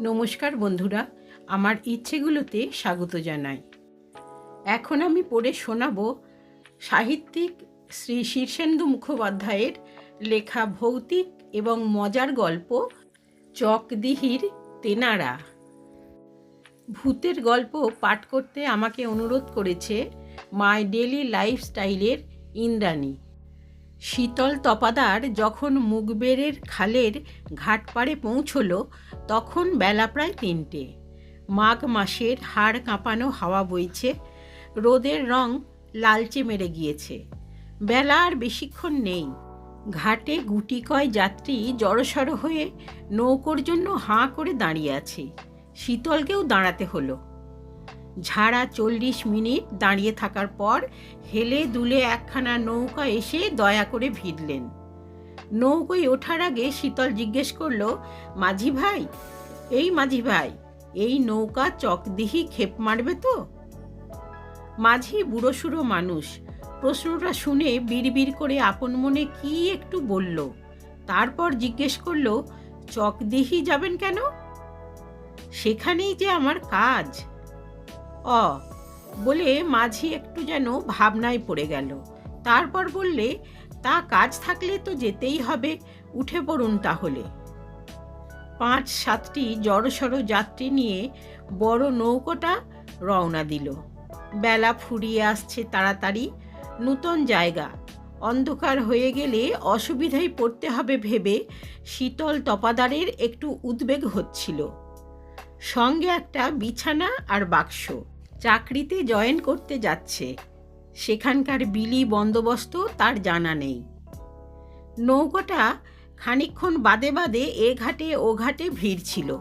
নমস্কার বন্ধুরা, আমার ইচ্ছেগুলোতে স্বাগত জানাই। এখন আমি পড়ে শোনাব সাহিত্যিক শ্রী শীর্ষেন্দু মুখোপাধ্যায়ের লেখা ভৌতিক এবং মজার গল্প চকদিহির তেনারা। ভূতের গল্প পাঠ করতে আমাকে অনুরোধ করেছে মাই ডেলি লাইফস্টাইলের ইন্দ্রাণী। শীতল তপাদার যখন মুগবেরের খালের ঘাটপাড়ে পৌঁছল, তখন বেলা প্রায় তিনটে। মাঘ মাসের হাড় কাঁপানো হাওয়া বইছে, রোদের রং লালচে মেরে গিয়েছে। বেলা আর বেশিক্ষণ নেই। ঘাটে গুটি কয় যাত্রী জড়সড় হয়ে নৌকোর জন্য হাঁ করে দাঁড়িয়ে আছে। শীতলকেও দাঁড়াতে হলো। ঝাড়া চল্লিশ মিনিট দাঁড়িয়ে থাকার পর হেলে দুলে একখানা নৌকা এসে দয়া করে ভিড়লেন নৌকোয় ওঠার আগে শীতল জিজ্ঞেস করল, মাঝি ভাই? এই মাঝি ভাই, এই নৌকা চকদিহি খেপ মারবে তো? মাঝি বুড়ো সুড়ো মানুষ, প্রশ্নটা শুনে বিড়বিড় করে আপন মনে কি একটু বলল। তারপর জিজ্ঞেস করল, চকদিহি যাবেন কেন? সেখানেই যে আমার কাজ। অ। বলে মাঝি একটু যেন ভাবনায় পড়ে গেল। তারপর বললে, তা কাজ থাকলে তো যেতেই হবে, উঠে পড়ুন তাহলে। পাঁচ সাতটি জড়সড় যাত্রী নিয়ে বড় নৌকোটা রওনা দিল। বেলা ফুরিয়ে আসছে তাড়াতাড়ি, নূতন জায়গা। অন্ধকার হয়ে গেলে অসুবিধায় পড়তে হবে ভেবে শীতল তপাদারের একটু উদ্বেগ হচ্ছিল। সঙ্গে একটা বিছানা আর বাক্স। চাকরিতে জয়েন করতে যাচ্ছে। সেখানকার বিলি বন্দোবস্ত তার জানা নেই। নৌকাটা খানিকক্ষণ বাদে বাদে এ ঘাটে ও ঘাটে ভিড় ছিল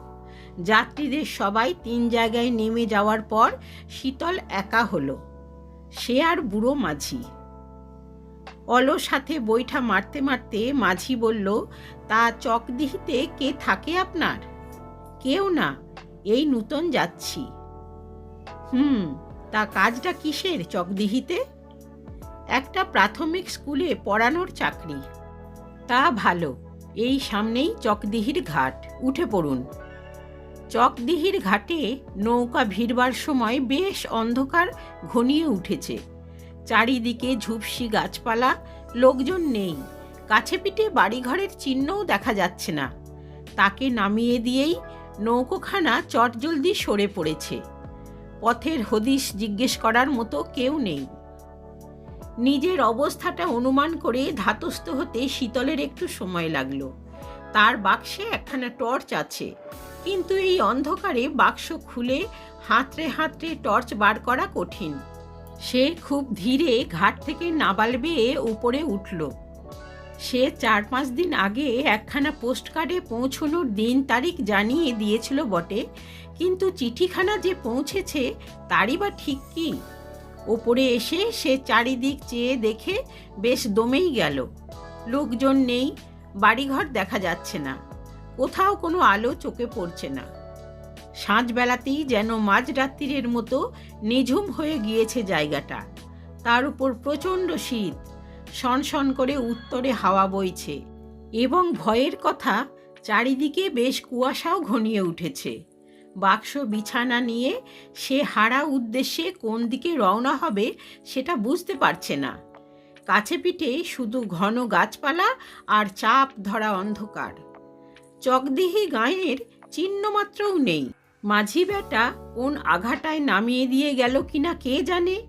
যাত্রীদের সবাই তিন জায়গায় নেমে যাওয়ার পর শীতল একা হলো। সে আর বুড়ো মাঝি। অলস সাথে বইটা মারতে মারতে মাঝি বলল, তা চকদিহিতে কে থাকে আপনার? কেউ না, এই নূতন যাচ্ছি। হুম, তা কাজটা কিসের চকদিহিতে? একটা প্রাথমিক স্কুলে পড়ানোর চাকরি। তা ভালো, এই সামনেই চকদিহির ঘাট, উঠে পড়ুন। চকদিহির ঘাটে নৌকা ভিড়বার সময় বেশ অন্ধকার ঘনিয়ে উঠেছে। চারিদিকে ঝুপসি গাছপালা, লোকজন নেই, কাছে পিঠে বাড়িঘরের চিহ্নও দেখা যাচ্ছে না। তাকে নামিয়ে দিয়েই নৌকোখানা চটজলদি সরে পড়েছে। পথের হদিশ জিজ্ঞেস করার মতো কেউ নেই। নিজের অবস্থাটা অনুমান করে ধাতস্থ হতে শীতলের একটু সময় লাগল। তার বাক্সে একখানা টর্চ আছে, কিন্তু এই অন্ধকারে বাক্স খুলে হাতড়ে হাতড়ে টর্চ বার করা কঠিন। সে খুব ধীরে ঘাট থেকে নাবাল বেয়ে উপরে উঠল। সে চার পাঁচ দিন আগে একখানা পোস্টকার্ডে পৌঁছনোর দিন তারিখ জানিয়ে দিয়েছিল বটে কিন্তু চিঠিখানা যে পৌঁছেছে, তারই বা ঠিক কি? ওপরে এসে সে চারিদিক চেয়ে দেখে বেশ দমেই গেল। লোকজন নেই, বাড়িঘর দেখা যাচ্ছে না। কোথাও কোনো আলো চোখে পড়ছে না। সাঁঝবেলাতেই যেন মাঝরাত্রিরের মতো নিঝুম হয়ে গিয়েছে জায়গাটা। তার উপর প্রচণ্ড শীত। সনসন করে উত্তরে হাওয়া বইছে। এবং ভয়ের কথা, চারিদিকে বেশ কুয়াশাও ঘনিয়ে উঠেছে। বাক্স বিছানা নিয়ে সে হারা উদ্দেশ্যে কোন দিকে রওনা হবে সেটা বুঝতে পারছে না। কাছে পিঠে শুধু ঘন গাছপালা আর চাপ ধরা অন্ধকার। চকদিহি গাঁয়ের চিহ্নমাত্রও নেই। মাঝি বেটা কোন আঘাটায় নামিয়ে দিয়ে গেল কিনা কে জানে?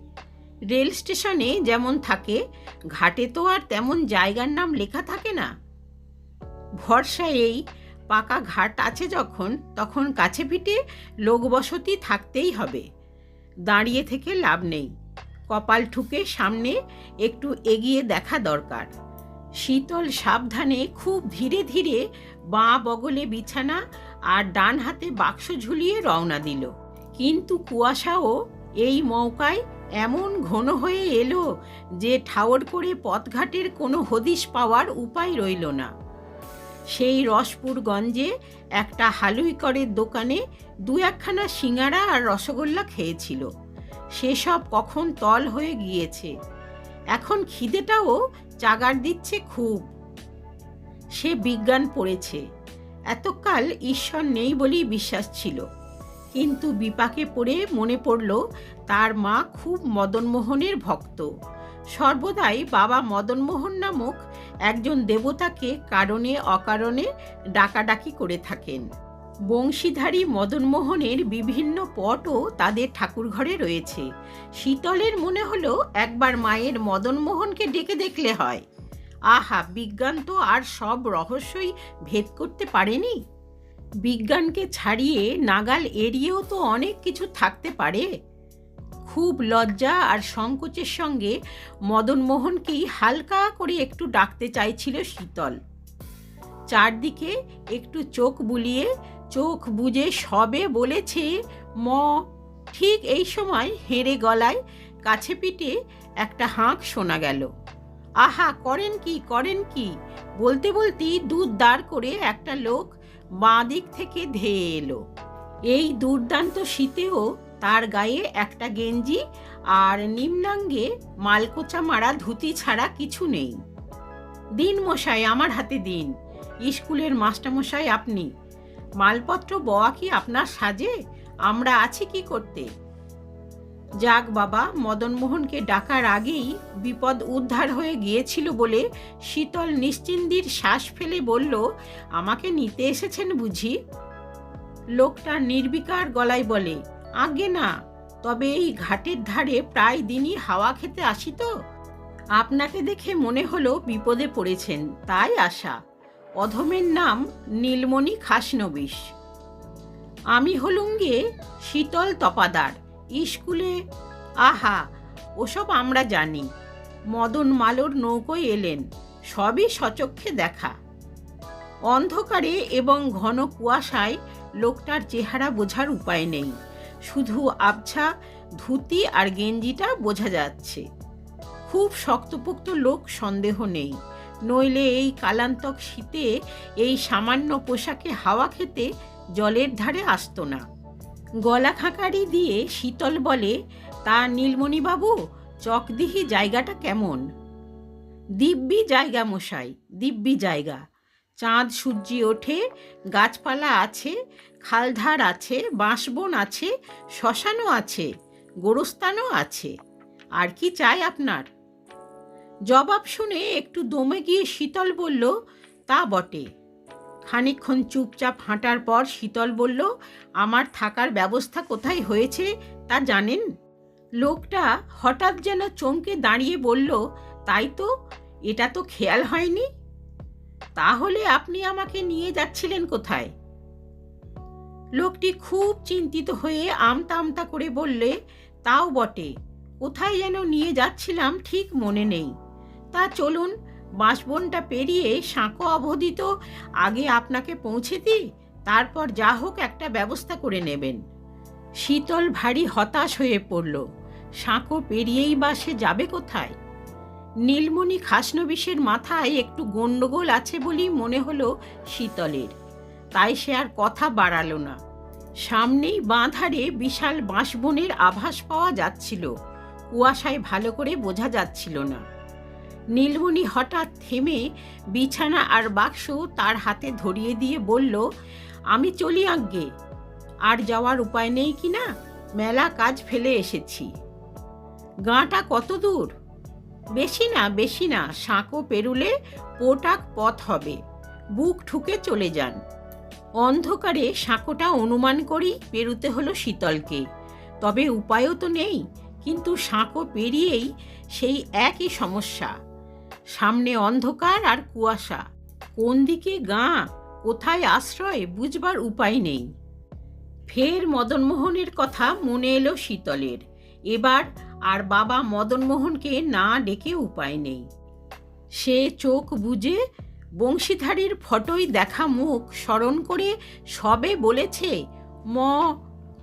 রেল স্টেশনে যেমন থাকে, ঘাটে তো আর তেমন জায়গার নাম লেখা থাকে না। ভরসা এই পাকা ঘাট আছে যখন, তখন কাছে পিঠে লোকবসতি থাকতেই হবে। দাঁড়িয়ে থেকে লাভ নেই। কপাল ঠুকে সামনে একটু এগিয়ে দেখা দরকার। শীতল সাবধানে খুব ধীরে ধীরে বাঁ বগলে বিছানা আর ডান হাতে বাক্স ঝুলিয়ে রওনা দিল। কিন্তু কুয়াশাও এই মৌকায় এমন ঘন হয়ে এলো যে ঠাওর করে পথঘাটের কোনো হদিশ পাওয়ার উপায় রইল না। সেই রসপুরগঞ্জে একটা হালুইকরের দোকানে দু একখানা সিঙাড়া আর রসগোল্লা খেয়েছিল। সেসব কখন তল হয়ে গিয়েছে। এখন খিদেটাও চাগার দিচ্ছে খুব। সে বিজ্ঞান পড়েছে। এতকাল ঈশ্বর নেই বলেই বিশ্বাস ছিল। কিন্তু বিপাকে পড়ে মনে পড়ল, তার মা খুব মদনমোহনের ভক্ত। সর্বদাই বাবা মদনমোহন নামক একজন দেবতাকে কারণে অকারণে ডাকাডাকি করে থাকেন। বংশীধারী মদনমোহনের বিভিন্ন পটও তাদের ঠাকুরঘরে রয়েছে। শীতলের মনে হলো একবার মায়ের মদনমোহনকে ডেকে দেখলে হয়। আহা, বিজ্ঞান তো আর সব রহস্যই ভেদ করতে পারেনি? বিজ্ঞানকে ছাড়িয়ে নাগাল এড়িয়েও তো অনেক কিছু থাকতে পারে। খুব লজ্জা আর সংকোচের সঙ্গে মদনমোহনকেই হালকা করে একটু ডাকতে চাইছিল শীতল। চারদিকে একটু চোখ বুলিয়ে চোখ বুজে সবে বলেছে, ম, ঠিক এই সময় হেঁড়ে গলায় কাছে পিঠে একটা হাঁক শোনা গেল। আহা, করেন কি করেন কি? বলতে বলতেই দুধ দাঁড় করে একটা লোক বাঁ দিক থেকে ধেয়ে এলো। এই দুর্দান্ত শীতেও তার গায়ে একটা গেঞ্জি আর নিম্নাঙ্গে মালকোচা মারা ধুতি ছাড়া কিছু নেই। দিন মশাই, আমার হাতে দিন। স্কুলের মাস্টারমশাই আপনি। মালপত্র বয়া কি আপনার সাজে? আমরা আছি কি করতে? যাক বাবা, মদনমোহনকে ডাকার আগেই বিপদ উদ্ধার হয়ে গিয়েছিল বলে শীতল নিশ্চিন্দির শ্বাস ফেলে বলল, আমাকে নিতে এসেছেন বুঝি? লোকটা নির্বিকার গলায় বলে আগে না, তবে এই ঘাটের ধারে প্রায় দিনই হাওয়া খেতে আসি তো। আপনাকে দেখে মনে হলো বিপদে পড়েছেন, তাই আশা। অধমের নাম নীলমণি খাসনবিশ। আমি হলুম শীতল তপাদার স্কুলে আহা, ওসব আমরা জানি। মদন মালোর নৌকোয় এলেন, সবই সচক্ষে দেখা। অন্ধকারে এবং ঘন কুয়াশায় লোকটার চেহারা বোঝার উপায় নেই। শুধু আবছা, ধুতি আর গেঞ্জিটা বোঝা যাচ্ছে। খুব শক্তপোক্ত লোক সন্দেহ নেই। নইলে এই কালান্তক শীতে এই সামান্য পোশাকে হাওয়া খেতে জলের ধারে আসতো না। গলা খাঁকারি দিয়ে শীতল বলে, তা নীলমণিবাবু চকদিহি জায়গাটা কেমন? দিব্যি জায়গা মশাই, দিব্যি জায়গা। চাঁদ সূর্যি ওঠে, গাছপালা আছে, খালধার আছে, বাঁশবন আছে, শ্মশানও আছে, গোরস্থানও আছে। আর কি চাই আপনার? জবাব শুনে একটু দমে গিয়ে শীতল বলল, তা বটে। খানিকক্ষণ চুপচাপ হাঁটার পর শীতল বলল, আমার থাকার ব্যবস্থা কোথায় হয়েছে তা জানেন? লোকটা হঠাৎ যেন চমকে দাঁড়িয়ে বলল, তাই তো, এটা তো খেয়াল হয়নি? তাহলে আপনি আমাকে নিয়ে যাচ্ছিলেন কোথায়? লোকটি খুব চিন্তিত হয়ে আমতা আমতা করে বললে, তাও বটে, কোথায় যেন নিয়ে যাচ্ছিলাম ঠিক মনে নেই। তা চলুন বাঁশবনটা পেরিয়ে সাঁকো অবধি তো আগে আপনাকে পৌঁছে দিই, তারপর যা হোক একটা ব্যবস্থা করে নেবেন। শীতল ভারী হতাশ হয়ে পড়ল। সাঁকো পেরিয়েই বা সে যাবে কোথায়? নীলমণি খাসনবিশের মাথায় একটু গণ্ডগোল আছে বলেই মনে হলো শীতলের। তাই সে আর কথা বাড়ালো না। সামনেই বাঁধারে বিশাল বাঁশবনের আভাস পাওয়া যাচ্ছিল। কুয়াশায় ভালো করে বোঝা যাচ্ছিল না। নীলমণি হঠাৎ থেমে বিছানা আর বাক্স তার হাতে ধরিয়ে দিয়ে বলল, আমি চলি আজ্ঞে। আর যাওয়ার উপায় নেই কি না? মেলা কাজ ফেলে এসেছি। গাঁটা কত দূর? বেশি না বেশি না সাঁকো পেরুলে পোটাক পথ হবে। বুক ঠুকে চলে যান। অন্ধকারে সাঁকোটা অনুমান করি, পেরুতে হলো শীতলকে। তবে উপায়ও তো নেই, কিন্তু সাঁকো পেরিয়েই সেই একই সমস্যা। সামনে অন্ধকার আর কুয়াশা। কোন দিকে গাঁ, কোথায় আশ্রয়, বুঝবার উপায় নেই। ফের মদনমোহনের কথা মনে এলো শীতলের। এবার আর বাবা মদনমোহনকে না ডেকে উপায় নেই। সে চোখ বুজে বংশীধারীর ফটোই দেখা মুখ স্মরণ করে সবে বলেছে, ম,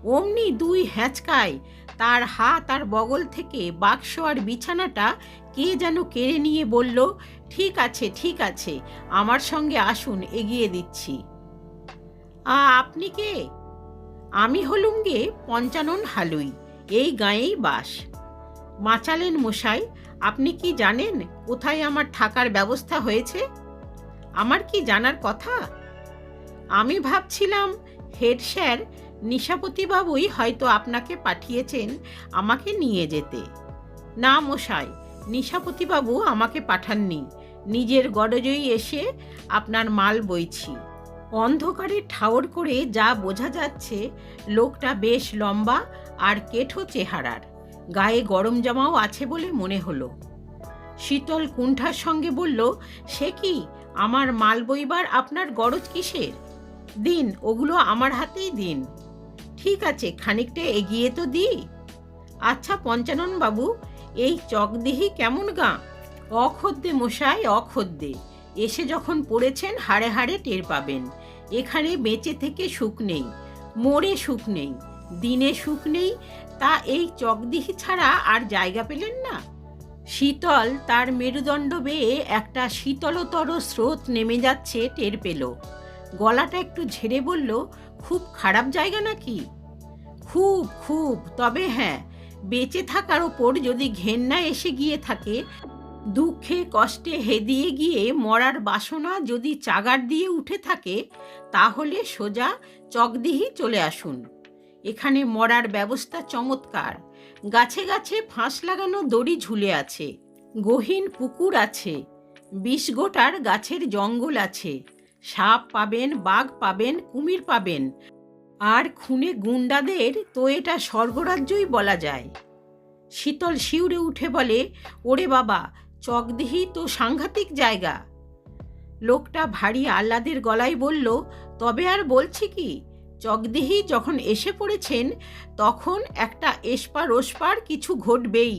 অমনি দুই হ্যাঁচকায়, তার হাত আর বগল থেকে বাক্স আর বিছানাটা কে যেন কেড়ে নিয়ে বলল, ঠিক আছে ঠিক আছে, আমার সঙ্গে আসুন, এগিয়ে দিচ্ছি। আ, আপনি কে আমি হলুম গে পঞ্চানন হালুই, এই গাঁয়েই বাস। বাঁচালেন মশাই, আপনি কি জানেন কোথায় আমার থাকার ব্যবস্থা হয়েছে? আমার কি জানার কথা? আমি ভাবছিলাম, হেড স্যার নিশাপতিবাবুই হয়তো আপনাকে পাঠিয়েছেন আমাকে নিয়ে যেতে। না মশাই, নিশাপতিবাবু আমাকে পাঠাননি। নিজের গরজেই এসে আপনার মাল বইছি। অন্ধকারে ঠাওর করে যা বোঝা যাচ্ছে, লোকটা বেশ লম্বা আর কেঠো চেহারার। গায়ে গরম জামাও আছে বলে মনে হলো। শীতল কুণ্ঠার সঙ্গে বলল, সে কি? আমার মাল বইবার আপনার গরজ কিসের? দিন, ওগুলো আমার হাতেই দিন। ঠিক আছে, খানিকটা এগিয়ে তো দিই। আচ্ছা পঞ্চানন বাবু, এই চকদিহি কেমন গা? অখদ্দে মশাই, অখদ্দে। এসে যখন পড়েছেন, হাড়ে হাড়ে টের পাবেন। এখানে বেঁচে থেকে সুখ নেই মোড়ে সুখ নেই। দিনে সুখ নেই, তা এই চকদিহি ছাড়া আর জায়গা পেলেন না। শীতল তার মেরুদণ্ড বেয়ে একটা শীতলতর স্রোত নেমে যাচ্ছে টের পেল। গলাটা একটু ঝেড়ে বলল, খুব খারাপ জায়গা নাকি? খুব খুব, তবে হ্যাঁ বেঁচে থাকার ওপর যদি ঘেন্না এসে গিয়ে থাকে, দুঃখে কষ্টে হেদিয়ে গিয়ে মরার বাসনা যদি চাগার দিয়ে উঠে থাকে, তাহলে সোজা চকদিহি চলে আসুন। এখানে মরার ব্যবস্থা চমৎকার। গাছে গাছে ফাঁস লাগানো দড়ি ঝুলে আছে। গহীন পুকুর আছে। বিশ গোটার গাছের জঙ্গল আছে। সাপ পাবেন, বাঘ পাবেন, কুমির পাবেন। আর খুনে গুন্ডাদের তো এটা স্বর্গরাজ্যই বলা যায়। শীতল শিউরে উঠে বলে, ওরে বাবা, চকদিহি তো সাংঘাতিক জায়গা। লোকটা ভারী আহ্লাদের গলায় বলল, তবে আর বলছি কি চকদিহি যখন এসে পড়েছেন তখন একটা এসপার ওসপার কিছু ঘটবেই।